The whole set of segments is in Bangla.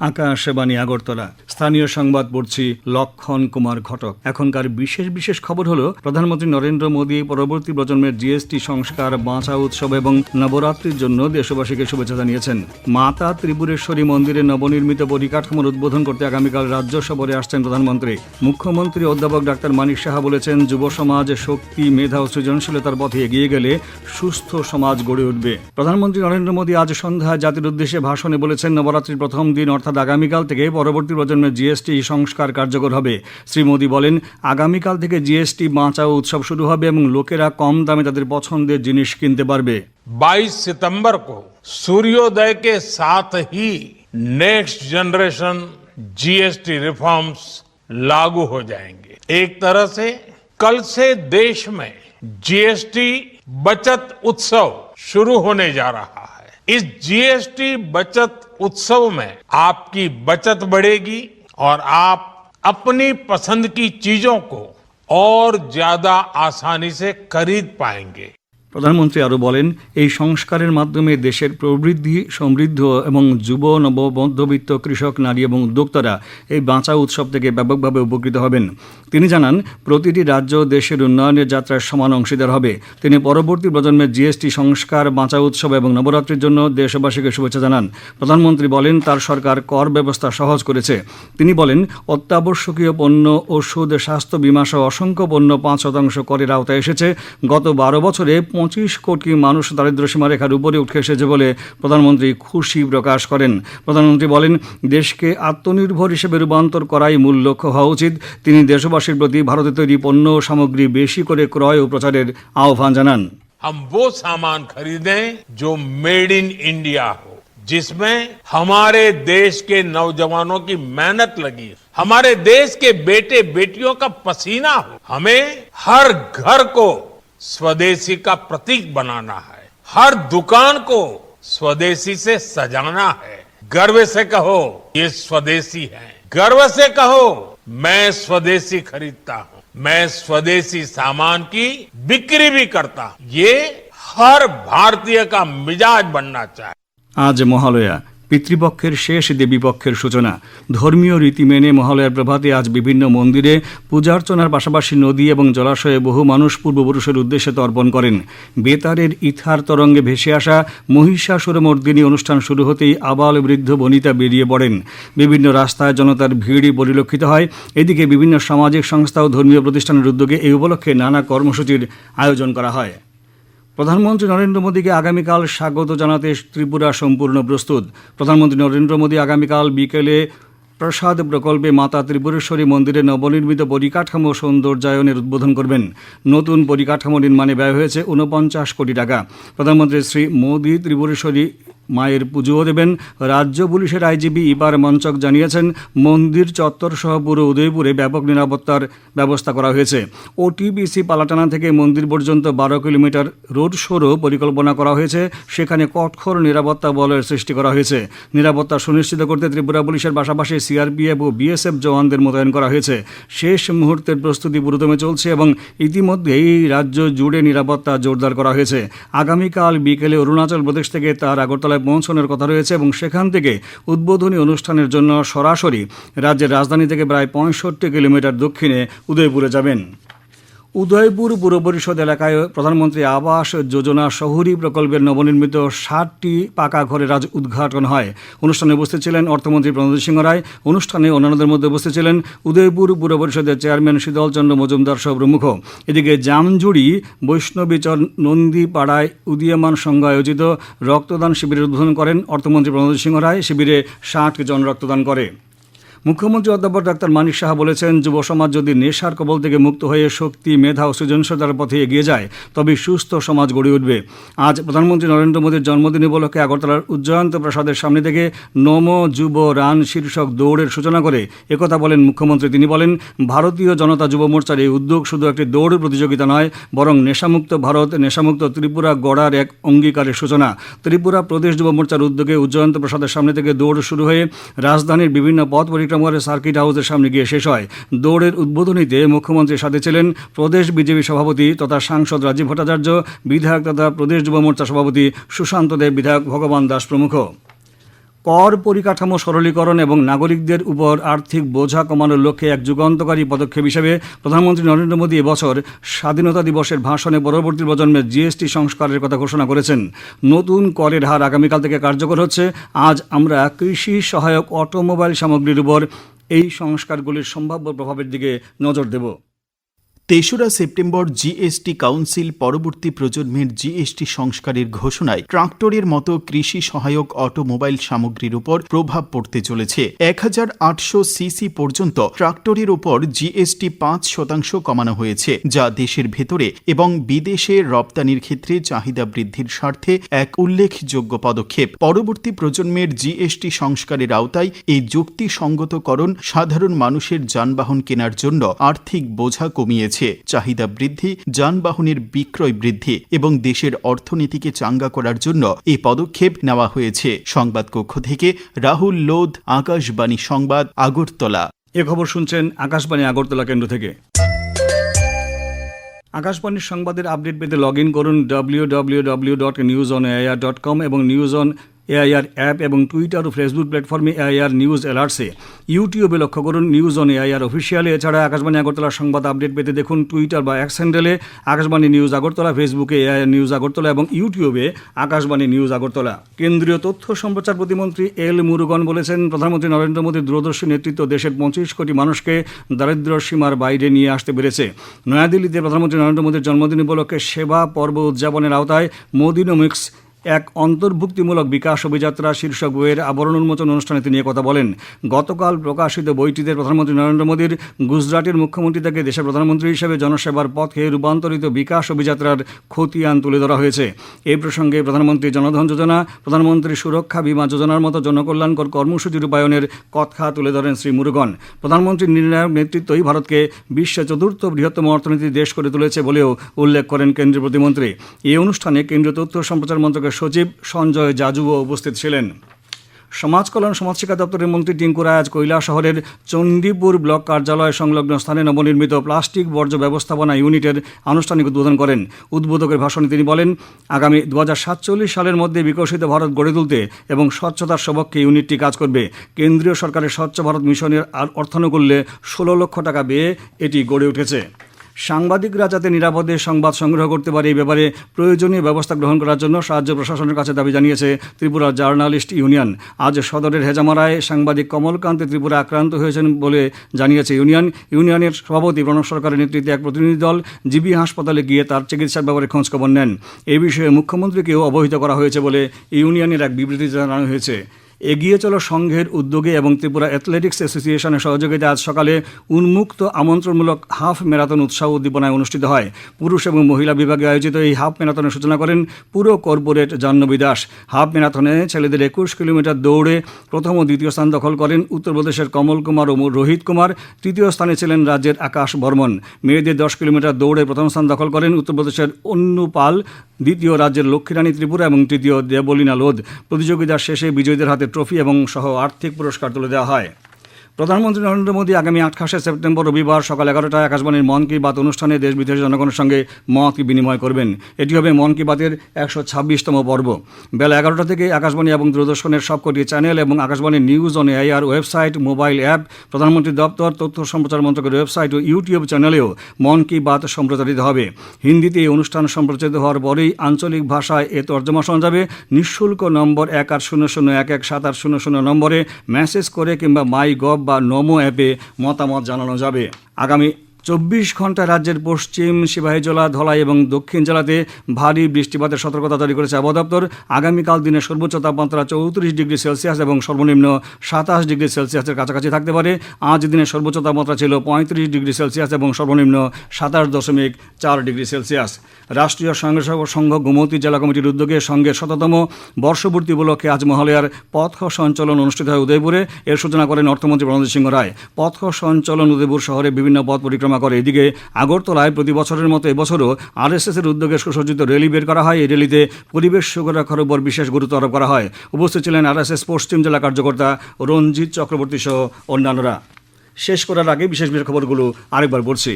আকাশবাণী আগরতলা। স্থানীয় সংবাদ পড়ছি লক্ষণ কুমার ঘটক। এখনকার বিশেষ বিশেষ খবর হলো, প্রধানমন্ত্রী নরেন্দ্র মোদী পরবর্তী প্রজন্মের জিএসটি সংস্কার, বাঁচা উৎসব এবং নবরাত্রির জন্য দেশবাসীকে শুভেচ্ছা জানিয়েছেন। মাতা ত্রিপুরেশ্বরী মন্দিরে নবনির্মিত পরিকাঠামোর উদ্বোধন করতে আগামীকাল রাজ্য সফরে আসছেন প্রধানমন্ত্রী। মুখ্যমন্ত্রী অধ্যাপক ডাক্তার মানিক সাহা বলেছেন, যুব সমাজ, শক্তি, মেধা ও সৃজনশীলতার পথে এগিয়ে গেলে সুস্থ সমাজ গড়ে উঠবে। প্রধানমন্ত্রী নরেন্দ্র মোদী আজ সন্ধ্যায় জাতির উদ্দেশ্যে ভাষণে বলেছেন, নবরাত্রির প্রথম দিন অর্থাৎ আগামীকাল থেকে পরবর্তী প্রজন্মের জিএসটি সংস্কার কার্যকর হবে শ্রী মোদী বলেন আগামীকাল থেকে জিএসটি বাঁচাও উৎসব শুরু হবে এবং লোকেরা কম দামে তাদের পছন্দের জিনিস কিনতে পারবে 22 सितंबर को सूर्योदय के साथ ही नेक्स्ट जनरेशन जीएसटी रिफॉर्म्स लागू हो जाएंगे एक तरह से कल से देश में जीएसटी बचत उत्सव शुरू होने जा रहा है इस जीएसटी बचत उत्सव में आपकी बचत बढ़ेगी और आप अपनी पसंद की चीज़ों को और ज़्यादा आसानी से खरीद पाएँगे। প্রধানমন্ত্রী আরও বলেন, এই সংস্কারের মাধ্যমে দেশের প্রবৃদ্ধি, সমৃদ্ধ এবং যুব নব মধ্যবিত্ত কৃষক, নারী এবং উদ্যোক্তারা এই বাঁচা উৎসব থেকে ব্যাপকভাবে উপকৃত হবেন। তিনি জানান, প্রতিটি রাজ্য দেশের উন্নয়নের যাত্রার সমান অংশীদার হবে। তিনি পরবর্তী প্রজন্মের জিএসটি সংস্কার, বাঁচা উৎসব এবং নবরাত্রির জন্য দেশবাসীকে শুভেচ্ছা জানান। প্রধানমন্ত্রী বলেন, তার সরকার কর ব্যবস্থা সহজ করেছে। তিনি বলেন, অত্যাবশ্যকীয় পণ্য, ওষুধ, স্বাস্থ্য বিমা সহ অসংখ্য পণ্য পাঁচ শতাংশ করের আওতায় এসেছে। গত বারো বছরে পঁচিশ কোটি মানুষ দারিদ্র সীমারেখার উপরে উঠে এসেছে বলে প্রধানমন্ত্রী খুশি প্রকাশ করেন প্রধানমন্ত্রী বলেন দেশকে আত্মনির্ভর হিসেবে রূপান্তর করাই মূল লক্ষ্য হওয়া উচিত তিনি দেশবাসীর প্রতি ভারতে তৈরি পণ্য ও সামগ্রী বেশি করে ক্রয় ও প্রচারের আহ্বান জানান हम वो सामान खरीदें जो मेड इन इंडिया हो जिसमें हमारे देश के नौजवानों की मेहनत लगी हो हमारे देश के बेटे बेटियों का पसीना हो हमें हर घर को स्वदेशी का प्रतीक बनाना है हर दुकान को स्वदेशी से सजाना है गर्व से कहो ये स्वदेशी है गर्व से कहो मैं स्वदेशी खरीदता हूं मैं स्वदेशी सामान की बिक्री भी करता हूं ये हर भारतीय का मिजाज बनना चाहिए আজ মহালয়া পিতৃপক্ষের শেষ দেবীপক্ষের সূচনা। ধর্মীয় রীতি মেনে মহালয়ার প্রভাতে আজ বিভিন্ন মন্দিরে পূজার্চনার পাশাপাশি নদী এবং জলাশয়ে বহু মানুষ পূর্বপুরুষের উদ্দেশ্যে তর্পণ করেন। বেতারের ইথার তরঙ্গে ভেসে আসা মহিষাসুরমর্দিনী অনুষ্ঠান শুরু হতেই আবাল বৃদ্ধ বনিতা বেরিয়ে পড়েন। বিভিন্ন রাস্তায় জনতার ভিড়ই পরিলক্ষিত হয়। এদিকে বিভিন্ন সামাজিক সংস্থা ও ধর্মীয় প্রতিষ্ঠানের উদ্যোগে এই উপলক্ষে নানা কর্মসূচির আয়োজন করা হয়। প্রধানমন্ত্রী নরেন্দ্র মোদীকে আগামীকাল স্বাগত জানাতে ত্রিপুরা সম্পূর্ণ প্রস্তুত। প্রধানমন্ত্রী নরেন্দ্র মোদী আগামীকাল বিকেলে প্রসাদ প্রকল্পে মাতা ত্রিপুরেশ্বরী মন্দিরে নবনির্মিত পরিকাঠামো সৌন্দর্যায়নের উদ্বোধন করবেন। নতুন পরিকাঠামো নির্মাণে ব্যয় হয়েছে ঊনপঞ্চাশ কোটি টাকা। প্রধানমন্ত্রী শ্রী মোদী ত্রিপুরেশ্বরী মায়ের পুজোও দেবেন। রাজ্য পুলিশের আইজিপি ইপার মঞ্চক জানিয়েছেন, মন্দির চত্বর সহ পুরো উদয়পুরে ব্যাপক নিরাপত্তার ব্যবস্থা করা হয়েছে। ওটিবিসি পালাটানা থেকে মন্দির পর্যন্ত বারো কিলোমিটার রোড শোরও পরিকল্পনা করা হয়েছে। সেখানে কঠোর নিরাপত্তা বলয়ের সৃষ্টি করা হয়েছে। নিরাপত্তা সুনিশ্চিত করতে ত্রিপুরা পুলিশের পাশাপাশি সিআরপিএফ ও বিএসএফ জওয়ানদের মোতায়েন করা হয়েছে। শেষ মুহূর্তের প্রস্তুতি পুরোদমে চলছে এবং ইতিমধ্যেই রাজ্য জুড়ে নিরাপত্তা জোরদার করা হয়েছে। আগামীকাল বিকেলে অরুণাচল প্রদেশ থেকে তার আগরতলায় পৌঁছানোর কথা রয়েছে এবং সেখান থেকে উদ্বোধনী অনুষ্ঠানের জন্য সরাসরি রাজ্যের রাজধানী থেকে প্রায় পঁয়ষট্টি কিলোমিটার দক্ষিণে উদয়পুরে যাবেন। উদয়পুর পুর পরিষদ এলাকায় প্রধানমন্ত্রী আবাস যোজনা শহরী প্রকল্পের নবনির্মিত ষাটটি পাকা ঘরের আজ উদ্ঘাটন হয়। অনুষ্ঠানে উপস্থিত ছিলেন অর্থমন্ত্রী প্রণোদ সিংহ রায়। অনুষ্ঠানে অন্যান্যদের মধ্যে উপস্থিত ছিলেন উদয়পুর পুর পরিষদের চেয়ারম্যান শীতল চন্দ্র মজুমদার সহ প্রমুখ। এদিকে জামজুড়ি, বৈষ্ণবীচর, নন্দীপাড়ায় উদীয়মান সংঘ আয়োজিত রক্তদান শিবিরের উদ্বোধন করেন অর্থমন্ত্রী প্রণোদ সিংহ রায়। শিবিরে ষাট জন রক্তদান করে। মুখ্যমন্ত্রী অধ্যাপক ডাক্তার মানিক সাহা বলেছেন, যুব সমাজ যদি নেশার কবল থেকে মুক্ত হয়ে শক্তি, মেধা ও সৃজনশীলতার পথে এগিয়ে যায় তবে সুস্থ সমাজ গড়ে উঠবে। আজ প্রধানমন্ত্রী নরেন্দ্র মোদীর জন্মদিন উপলক্ষে আগরতলার উজ্জয়ন্ত প্রসাদের সামনে থেকে নম যুব রান শীর্ষক দৌড়ের সূচনা করে একথা বলেন মুখ্যমন্ত্রী। তিনি বলেন, ভারতীয় জনতা যুব মোর্চার এই উদ্যোগ শুধু একটি দৌড় প্রতিযোগিতা নয়, বরং নেশামুক্ত ভারত, নেশামুক্ত ত্রিপুরা গড়ার এক অঙ্গীকারের সূচনা। ত্রিপুরা প্রদেশ যুব মোর্চার উদ্যোগে উজ্জয়ন্ত প্রসাদের সামনে থেকে দৌড় শুরু হয়ে রাজধানীর বিভিন্ন পথ পরিক্রমা করে সার্কিট হাউসের সামনে গিয়ে শেষ হয়। দৌড়ের উদ্বোধনীতে মুখ্যমন্ত্রীর সাথে ছিলেন প্রদেশ বিজেপি সভাপতি তথা সাংসদ রাজীব ভট্টাচার্য, বিধায়ক তথা প্রদেশ যুব মোর্চা সভাপতি সুশান্ত দেব, বিধায়ক ভগবান দাস প্রমুখ। কর পরিকাঠামো সরলীকরণ এবং নাগরিকদের উপর আর্থিক বোঝা কমানোর লক্ষ্যে এক যুগান্তকারী পদক্ষেপ হিসেবে প্রধানমন্ত্রী নরেন্দ্র মোদী এবছর স্বাধীনতা দিবসের ভাষণে পরবর্তী প্রজন্মের জিএসটি সংস্কারের কথা ঘোষণা করেছেন। নতুন করের হার আগামীকাল থেকে কার্যকর হচ্ছে। আজ আমরা কৃষি সহায়ক অটোমোবাইল সামগ্রীর উপর এই সংস্কারগুলির সম্ভাব্য প্রভাবের দিকে নজর দেব। তেসরা সেপ্টেম্বর জিএসটি কাউন্সিল পরবর্তী প্রজন্মের জিএসটি সংস্কারের ঘোষণায় ট্রাক্টরের মতো কৃষি সহায়ক অটোমোবাইল সামগ্রীর উপর প্রভাব পড়তে চলেছে। এক হাজার আটশো সিসি পর্যন্ত ট্রাক্টরের উপর জিএসটি পাঁচ শতাংশ কমানো হয়েছে, যা দেশের ভেতরে এবং বিদেশে রপ্তানির ক্ষেত্রে চাহিদা বৃদ্ধির স্বার্থে এক উল্লেখযোগ্য পদক্ষেপ। পরবর্তী প্রজন্মের জিএসটি সংস্কারের আওতায় এই যুক্তিসঙ্গতকরণ সাধারণ মানুষের যানবাহন কেনার জন্য আর্থিক বোঝা কমিয়েছে। চাহিদা বৃদ্ধি, যানবাহনের বিক্রয় বৃদ্ধি এবং দেশের অর্থনীতিকে চাঙ্গা করার জন্য এই পদক্ষেপ নেওয়া হয়েছে। সংবাদ কক্ষ থেকে রাহুল লোধ, আকাশবাণী সংবাদ, আগরতলা। এ খবর শুনছেন আকাশবাণী আগরতলা কেন্দ্র থেকে। আকাশবাণীর সংবাদের আপডেট পেতে লগ ইন করুন W W W dot news on AIR dot com এবং নিউজ অন এআইআর অ্যাপ এবং টুইটার ও ফেসবুক প্ল্যাটফর্মে এআইআর নিউজ অ্যালার্টসে। ইউটিউবে লক্ষ্য করুন, নিউজ অন এআইআর অফিসিয়ালে। এছাড়া আকাশবাণী আগরতলার সংবাদ আপডেট পেতে দেখুন টুইটার বা এক্স হ্যান্ডেলে। আকাশবাণী নিউজ আগরতলা, ফেসবুকে এআইআর নিউজ আগরতলা এবং ইউটিউবে আকাশবাণী নিউজ আগরতলা। কেন্দ্রীয় তথ্য সম্প্রচার প্রতিমন্ত্রী এল মুরুগন বলেছেন, প্রধানমন্ত্রী নরেন্দ্র মোদীর দূরদর্শী নেতৃত্ব দেশের পঁচিশ কোটি মানুষকে দারিদ্র্য সীমার বাইরে নিয়ে আসতে পেরেছে। নয়াদিল্লিতে প্রধানমন্ত্রী নরেন্দ্র মোদীর জন্মদিন উপলক্ষে সেবা পর্ব উদযাপনের আওতায় মোদিনোমিক্স এক অন্তর্ভুক্তিমূলক বিকাশ অভিযাত্রা শীর্ষক বইয়ের আবরণ উন্মোচন অনুষ্ঠানে তিনি কথা বলেন। গতকাল প্রকাশিত বইটিতে প্রধানমন্ত্রী নরেন্দ্র মোদীর গুজরাটের মুখ্যমন্ত্রী থেকে দেশের প্রধানমন্ত্রী হিসেবে জনসেবার পথে রূপান্তরিত বিকাশ অভিযাত্রার খতিয়ান তুলে ধরা হয়েছে। এই প্রসঙ্গে প্রধানমন্ত্রী জনধন যোজনা, প্রধানমন্ত্রী সুরক্ষা বীমা যোজনার মতো জনকল্যাণকর কর্মসূচি রূপায়ণের কথা তুলে ধরেন শ্রী মুরুগন। প্রধানমন্ত্রীর নির্ণায়ক নেতৃত্বই ভারতকে বিশ্বের চতুর্থ বৃহত্তম অর্থনীতির দেশ করে তুলেছে বলেও উল্লেখ করেন কেন্দ্রীয় প্রতিমন্ত্রী। এই অনুষ্ঠানে কেন্দ্রীয় তথ্য সম্প্রচার মন্ত্রকের সচিব সঞ্জয় জাজুও উপস্থিত ছিলেন। সমাজ কল্যাণ সমাজশিক্ষা দপ্তরের মন্ত্রী টিঙ্কু রায় আজ শহরের চণ্ডীপুর ব্লক কার্যালয় সংলগ্ন স্থানে নবনির্মিত প্লাস্টিক বর্জ্য ব্যবস্থাপনা ইউনিটের আনুষ্ঠানিক উদ্বোধন করেন। উদ্বোধকের ভাষণে তিনি বলেন, আগামী দু হাজার সাতচল্লিশ সালের মধ্যে বিকশিত ভারত গড়ে তুলতে এবং স্বচ্ছতার সবককে ইউনিটটি কাজ করবে। কেন্দ্রীয় সরকারের স্বচ্ছ ভারত মিশনের আর অর্থানুকূল্যে ষোলো লক্ষ টাকা ব্যয়ে এটি গড়ে উঠেছে। সাংবাদিকরা যাতে নিরাপদে সংবাদ সংগ্রহ করতে পারে। এই ব্যাপারে প্রয়োজনীয় ব্যবস্থা গ্রহণ করার জন্য সাহায্য প্রশাসনের কাছে দাবি জানিয়েছে ত্রিপুরা জার্নালিস্ট ইউনিয়ন। আজ সদরের হেজামারায় সাংবাদিক কমলকান্তে ত্রিপুরা আক্রান্ত হয়েছেন বলে জানিয়েছে ইউনিয়ন। ইউনিয়নের সভাপতি প্রণব সরকারের নেতৃত্বে এক প্রতিনিধি দল জিবি হাসপাতালে গিয়ে তার চিকিৎসার ব্যাপারে খোঁজখবর নেন। এই বিষয়ে মুখ্যমন্ত্রীকেও অবহিত করা হয়েছে বলে ইউনিয়নের এক বিবৃতিতে জানানো হয়েছে। এগিয়ে চলো সংঘের উদ্যোগে এবং ত্রিপুরা অ্যাথলেটিক্স অ্যাসোসিয়েশনের সহযোগিতায় আজ সকালে উন্মুক্ত আমন্ত্রণমূলক হাফ ম্যারাথন উৎসাহ উদ্দীপনায় অনুষ্ঠিত হয়। পুরুষ এবং মহিলা বিভাগে আয়োজিত এই হাফ ম্যারাথনের সূচনা করেন পুরো কর্পোরেট জাহ্নবী দাস। হাফ ম্যারাথনে ছেলেদের একুশ কিলোমিটার দৌড়ে প্রথম ও দ্বিতীয় স্থান দখল করেন উত্তরপ্রদেশের কমল কুমার ও রোহিত কুমার। তৃতীয় স্থানে ছিলেন রাজ্যের আকাশ বর্মন। মেয়েদের দশ কিলোমিটার দৌড়ে প্রথম স্থান দখল করেন উত্তরপ্রদেশের অন্নু পাল দ্বিতীয় রাজ্যের লক্ষ্মীরানী ত্রিপুরা এবং তৃতীয় দেবলীনা লোধ। প্রতিযোগিতার শেষে বিজয়ীদের হাতে ট্রফি এবং সহ আর্থিক পুরস্কার তুলে দেওয়া হয়। প্রধানমন্ত্রী নরেন্দ্র মোদী আগামী আঠাশে সেপ্টেম্বর রবিবার সকাল এগারোটায় আকাশবাণীর মন কি বাত অনুষ্ঠানে দেশ বিদেশের জনগণের সঙ্গে মত বিনিময় করবেন। এটি হবে মন কি বাতের একশো ছাব্বিশতম পর্ব। বেলা এগারোটা থেকে আকাশবাণী এবং দূরদর্শনের সবকটি চ্যানেল এবং আকাশবাণীর news on AIR website, mobile app, প্রধানমন্ত্রী দপ্তর, তথ্য সম্প্রচার মন্ত্রকের ওয়েবসাইট ও ইউটিউব চ্যানেলেও মন কি বাত সম্প্রচারিত হবে। হিন্দিতে এই অনুষ্ঠান সম্প্রচারিত হওয়ার পরেই আঞ্চলিক ভাষায় এ তর্জমা শোনা যাবে নিঃশুল্ক নম্বর এক আট শূন্য শূন্য এক এক সাত আট শূন্য শূন্য নম্বরে মেসেজ করে কিংবা মাই গভ বা নমো অ্যাপে মতামত জানানো যাবে। আগামী চব্বিশ ঘণ্টা রাজ্যের পশ্চিম সিপাহীজলা ধলাই এবং দক্ষিণ জেলাতে ভারী বৃষ্টিপাতের সতর্কতা জারি করেছে আবহাওয়া আগামীকাল দিনের সর্বোচ্চ তাপমাত্রা চৌত্রিশ ডিগ্রি সেলসিয়াস এবং সর্বনিম্ন সাতাশ ডিগ্রি সেলসিয়াসের কাছাকাছি থাকতে পারে। আজ দিনের সর্বোচ্চ তাপমাত্রা ছিল পঁয়ত্রিশ ডিগ্রি সেলসিয়াস এবং সর্বনিম্ন সাতাশ দশমিক চার ডিগ্রি সেলসিয়াস। রাষ্ট্রীয় স্বয়ংসেবক সংঘ গোমতী জেলা কমিটির উদ্যোগে সঙ্গে শততম বর্ষপূর্তি উপলক্ষে আজ মহালয়ার পথ সঞ্চালন অনুষ্ঠিত হয় উদয়পুরে। এর সূচনা করেন অর্থমন্ত্রী প্রণজিৎ সিংহ রায়। পথ সঞ্চালন উদয়পুর শহরে বিভিন্ন পথ পরিক্রমা করে। এদিকে আগরতলায় প্রতি বছরের মতো এবছরও এস এর উদ্যোগে সুসজ্জিত র্যালি বের করা হয়। এই র্যালিতে পরিবেশ সুরক্ষার উপর বিশেষ গুরুত্ব আরোপ করা হয়। উপস্থিত ছিলেন আর এস আরএসএস পশ্চিম জেলা কার্যকর্তা রঞ্জিত চক্রবর্তী সহ অন্যান্যরা। শেষ করার আগে বিশেষ বিশেষ খবরগুলো আরেকবার বলছি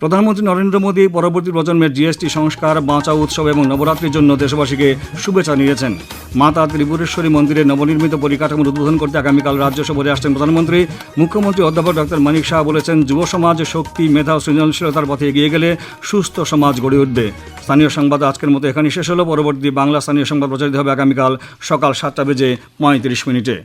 প্রধানমন্ত্রী নরেন্দ্র মোদী পরবর্তী প্রজন্মের জিএসটি সংস্কার, বাঁচা উৎসব এবং নবরাত্রির জন্য দেশবাসীকে শুভেচ্ছা নিয়েছেন। মাতা ত্রিপুরেশ্বরী মন্দিরে নবনির্মিত পরিকাঠামোর উদ্বোধন করতে আগামীকাল রাজ্য সফরে আসছেন প্রধানমন্ত্রী। মুখ্যমন্ত্রী অধ্যাপক ডক্টর মানিক শাহ বলেছেন, যুব সমাজ শক্তি, মেধা, সৃজনশীলতার পথে এগিয়ে গেলে সুস্থ সমাজ গড়ে উঠবে। স্থানীয় সংবাদ আজকের মতো এখানে শেষ হলো। পরবর্তী বাংলা স্থানীয় সংবাদ প্রচারিত হবে আগামীকাল সকাল সাতটা বেজে পঁয়ত্রিশ মিনিটে।